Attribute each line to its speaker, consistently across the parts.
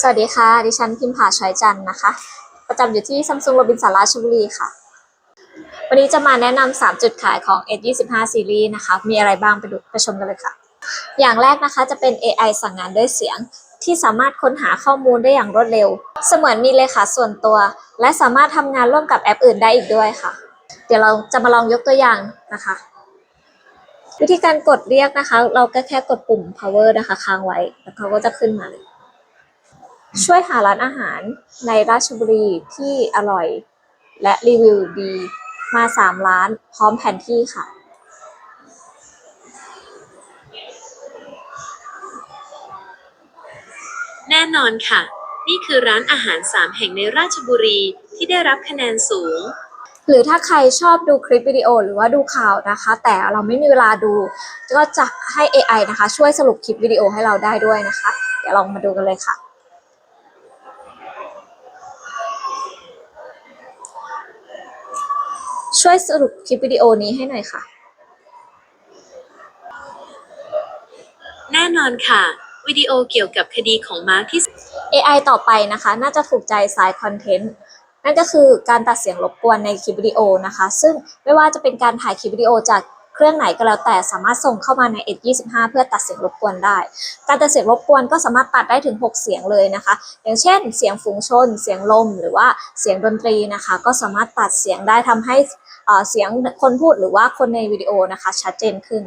Speaker 1: สวัสดีค่ะ ดิฉันพิมผาชอยจันทร์นะคะ ประจำอยู่ที่ซัมซุงโรบินสันราชบุรีค่ะ วันนี้จะมาแนะนำ 3 จุดขายของ S25 ซีรีส์นะคะ มีอะไรบ้างไปดูไปชมกันเลยค่ะ อย่างแรกนะคะจะเป็น AI สั่งงานด้วยเสียง ที่สามารถค้นหาข้อมูลได้อย่างรวดเร็ว เสมือนมีเลขาส่วนตัว และสามารถทำงานร่วมกับแอปอื่นได้อีกด้วยค่ะ เดี๋ยวเราจะมาลองยกตัวอย่างนะคะ วิธีการกดเรียกนะคะ เราก็แค่กดปุ่ม power นะคะ ค้างไว้ แล้วเขาก็จะขึ้นมาเลย ช่วยหาร้านอาหารในราชบุรีที่อร่อย และรีวิวดีมา 3 ร้าน พร้อมแผนที่ค่ะ
Speaker 2: แน่นอนค่ะ นี่คือร้านอาหาร 3 แห่งในราชบุรีที่ได้รับคะแนนสูง
Speaker 1: หรือถ้าใครชอบดูคลิปวิดีโอหรือว่าดูข่าวนะคะ แต่เราไม่มีเวลาดู ก็จะให้ AI นะคะ ช่วยสรุปคลิปวิดีโอให้เราได้ด้วยนะคะ เดี๋ยวลองมาดูกันเลยค่ะ ช่วยสรุปคลิปวิดีโอนี้ให้หน่อยค่ะ
Speaker 2: แน่นอนค่ะ วิดีโอเกี่ยวกับคดีของมาร์คที่
Speaker 1: AI ต่อไปนะคะ น่าจะถูกใจสายคอนเทนต์ นั่นก็คือการตัดเสียงรบกวนในคลิปวิดีโอนะคะ ซึ่งไม่ว่าจะเป็นการถ่ายคลิปวิดีโอจากเครื่องไหนก็แล้วแต่สามารถส่งเข้ามาใน S25 เพื่อตัดเสียงรบกวนได้ การตัดเสียงรบกวนก็สามารถตัดได้ถึง 6 เสียงเลยนะคะ อย่างเช่น เสียงฝูงชน เสียงลม หรือว่าเสียงดนตรีนะคะ ก็สามารถตัดเสียงได้ทำให้เสียงคนพูดหรือว่าคนในวิดีโอนะคะชัดเจนขึ้น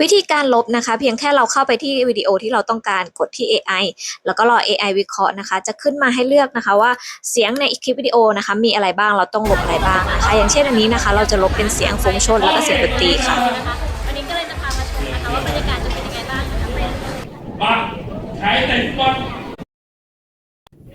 Speaker 1: วิธีการลบนะคะ เพียงแค่เราเข้าไปที่วิดีโอที่เราต้องการกดที่ AI แล้วก็รอ AI วิเคราะห์นะคะ จะขึ้นมาให้เลือกนะคะว่าเสียงในคลิปวิดีโอนะคะ มีอะไรบ้างเราต้องลบอะไรบ้างนะคะ อย่างเช่นอันนี้นะคะ เราจะลบเป็นเสียงฟงชนแล้วก็เสียงดนตรีค่ะ
Speaker 3: วันนี้ก็เลยจะพามาชมนะคะว่าบรรยากาศจะเป็นยังไงบ้างนะคะเป็น
Speaker 4: มาใช้เตะฟุตบอล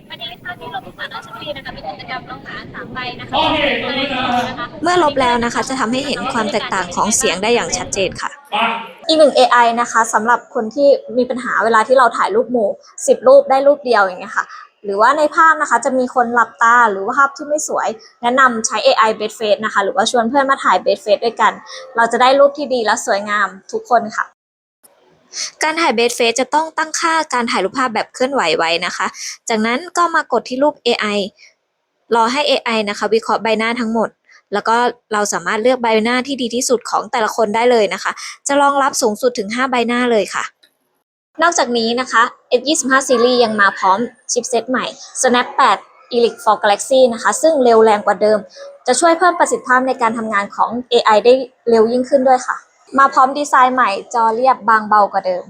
Speaker 3: วันนี้ค่ะที่โรงพยาบาลราชบุรีนะคะเป็นกิจกรรมลงหาสามใบนะคะ
Speaker 4: โอเคตรงนี้นะ
Speaker 3: นะคะ
Speaker 1: เมื่อลบแล้วนะคะ จะทำให้เห็นความแตกต่างของเสียงได้อย่างชัดเจนค่ะ
Speaker 4: มา
Speaker 1: อีกหนึ่ง AI นะคะสำหรับคนที่มีปัญหาเวลาที่เราถ่ายรูปหมู่ 10 รูปได้รูปเดียวอย่างเงี้ยค่ะ หรือว่าในภาพนะคะจะมีคนหลับตาหรือว่าภาพที่ไม่สวย แนะนำใช้ AI best face นะคะ หรือว่าชวนเพื่อนมาถ่าย best face ด้วยกัน เราจะได้รูปที่ดีและสวยงามทุกคนค่ะ การถ่าย best face จะต้องตั้งค่าการถ่ายรูปภาพแบบเคลื่อนไหวไว้นะคะ จากนั้นก็มากดที่รูป AI รอให้ AI นะคะวิเคราะห์ใบหน้าทั้งหมด แล้วก็เราสามารถเลือกใบหน้าที่ดีที่สุดของแต่ละคนได้เลยนะคะ จะรองรับสูงสุดถึง 5 ใบหน้าเลยค่ะ นอกจากนี้นะคะ S25 Series ยังมาพร้อมชิปเซตใหม่ Snap 8 Elite for Galaxy นะคะ ซึ่งเร็วแรงกว่าเดิม จะช่วยเพิ่มประสิทธิภาพในการทำงานของ AI ได้เร็วยิ่งขึ้นด้วยค่ะ มาพร้อมดีไซน์ใหม่จอเรียบบางเบากว่าเดิม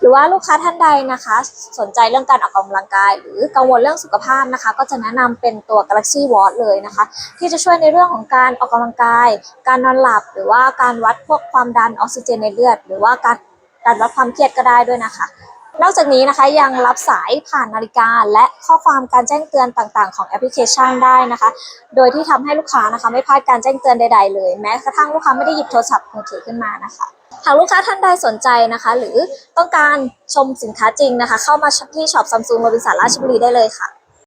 Speaker 1: หรือว่าลูกค้าท่านใดนะคะ สนใจเรื่องการออกกำลังกาย หรือกังวลเรื่องสุขภาพนะคะ ก็จะแนะนำเป็นตัว Galaxy Watch เลยนะคะ ที่จะช่วยในเรื่องของการออกกำลังกาย การนอนหลับ หรือว่าการวัดพวกความดันออกซิเจนในเลือด หรือว่าการการวัดความเครียดก็ได้ด้วยนะคะ นอกจากนี้นะคะยังรับสายผ่านนาฬิกา และข้อความการแจ้งเตือนต่างๆ ของแอปพลิเคชันได้นะคะ โดยที่ทำให้ลูกค้านะคะไม่พลาดการแจ้งเตือนใด ๆ เลย แม้กระทั่งลูกค้าไม่ได้หยิบโทรศัพท์มือถือขึ้นมานะคะหากลูกค้าท่านใดสนใจนะคะ หรือต้องการชมสินค้าจริงนะคะ เข้ามาที่ช็อปซัมซุงโรบินสันราชบุรีได้เลยค่ะ